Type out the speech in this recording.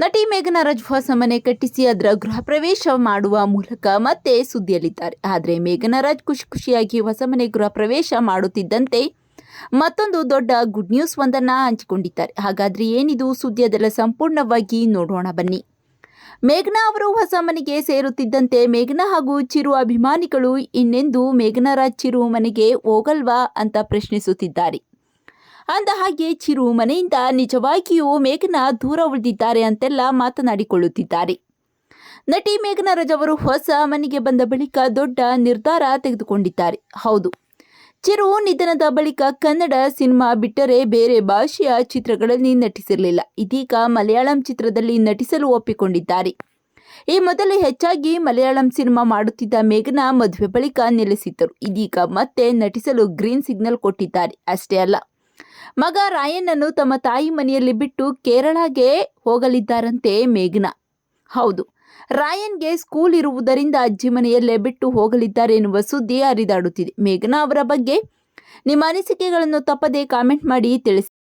ನಟಿ ಮೇಘನಾ ರಾಜ್ ಹೊಸ ಮನೆ ಕಟ್ಟಿಸಿ ಅದರ ಗೃಹ ಪ್ರವೇಶ ಮಾಡುವ ಮೂಲಕ ಮತ್ತೆ ಸುದ್ದಿಯಲ್ಲಿದ್ದಾರೆ. ಆದರೆ ಮೇಘನಾ ರಾಜ್ ಖುಷಿ ಖುಷಿಯಾಗಿ ಹೊಸ ಮನೆ ಗೃಹ ಪ್ರವೇಶ ಮಾಡುತ್ತಿದ್ದಂತೆ ಮತ್ತೊಂದು ದೊಡ್ಡ ಗುಡ್ ನ್ಯೂಸ್ ಒಂದನ್ನು ಹಂಚಿಕೊಂಡಿದ್ದಾರೆ. ಹಾಗಾದರೆ ಏನಿದು? ಸುದ್ದಿಯದೆಲ್ಲ ಸಂಪೂರ್ಣವಾಗಿ ನೋಡೋಣ ಬನ್ನಿ. ಮೇಘನಾ ಅವರು ಹೊಸ ಮನೆಗೆ ಸೇರುತ್ತಿದ್ದಂತೆ ಮೇಘನಾ ಹಾಗೂ ಚಿರು ಅಭಿಮಾನಿಗಳು ಇನ್ನೆಂದು ಮೇಘನಾ ರಾಜ್ ಚಿರು ಮನೆಗೆ ಹೋಗಲ್ವಾ ಅಂತ ಪ್ರಶ್ನಿಸುತ್ತಿದ್ದಾರೆ. ಅಂದ ಹಾಗೆ ಚಿರು ಮನೆಯಿಂದ ನಿಜವಾಗಿಯೂ ಮೇಘನಾ ದೂರ ಉಳಿದಿದ್ದಾರೆ ಅಂತೆಲ್ಲ ಮಾತನಾಡಿಕೊಳ್ಳುತ್ತಿದ್ದಾರೆ. ನಟಿ ಮೇಘನಾ ರಾಜ್ ಅವರು ಹೊಸ ಮನೆಗೆ ಬಂದ ಬಳಿಕ ದೊಡ್ಡ ನಿರ್ಧಾರ ತೆಗೆದುಕೊಂಡಿದ್ದಾರೆ. ಹೌದು, ಚಿರು ನಿಧನದ ಬಳಿಕ ಕನ್ನಡ ಸಿನಿಮಾ ಬಿಟ್ಟರೆ ಬೇರೆ ಭಾಷೆಯ ಚಿತ್ರಗಳಲ್ಲಿ ನಟಿಸಿರಲಿಲ್ಲ. ಇದೀಗ ಮಲಯಾಳಂ ಚಿತ್ರದಲ್ಲಿ ನಟಿಸಲು ಒಪ್ಪಿಕೊಂಡಿದ್ದಾರೆ. ಈ ಮೊದಲು ಹೆಚ್ಚಾಗಿ ಮಲಯಾಳಂ ಸಿನಿಮಾ ಮಾಡುತ್ತಿದ್ದ ಮೇಘನಾ ಮದುವೆ ಬಳಿಕ ನೆಲೆಸಿದ್ದರು. ಇದೀಗ ಮತ್ತೆ ನಟಿಸಲು ಗ್ರೀನ್ ಸಿಗ್ನಲ್ ಕೊಟ್ಟಿದ್ದಾರೆ. ಅಷ್ಟೇ ಅಲ್ಲ ಮಗ ರಾಯನನ್ನು ತಮ್ಮ ತಾಯಿ ಮನೆಯಲ್ಲಿ ಬಿಟ್ಟು ಕೇರಳಗೆ ಹೋಗಲಿದ್ದಾರಂತೆ ಮೇಘನಾ. ಹೌದು ರಾಯನ್ಗೆ ಸ್ಕೂಲ್ ಇರುವುದರಿಂದ ಅಜ್ಜಿ ಮನೆಯಲ್ಲೇ ಬಿಟ್ಟು ಹೋಗಲಿದ್ದಾರೆ ಎನ್ನುವ ಸುದ್ದಿ ಹರಿದಾಡುತ್ತಿದೆ. ಮೇಘನಾ ಅವರ ಬಗ್ಗೆ ನಿಮ್ಮ ಅನಿಸಿಕೆಗಳನ್ನು ತಪ್ಪದೇ ಕಾಮೆಂಟ್ ಮಾಡಿ ತಿಳಿಸಿ.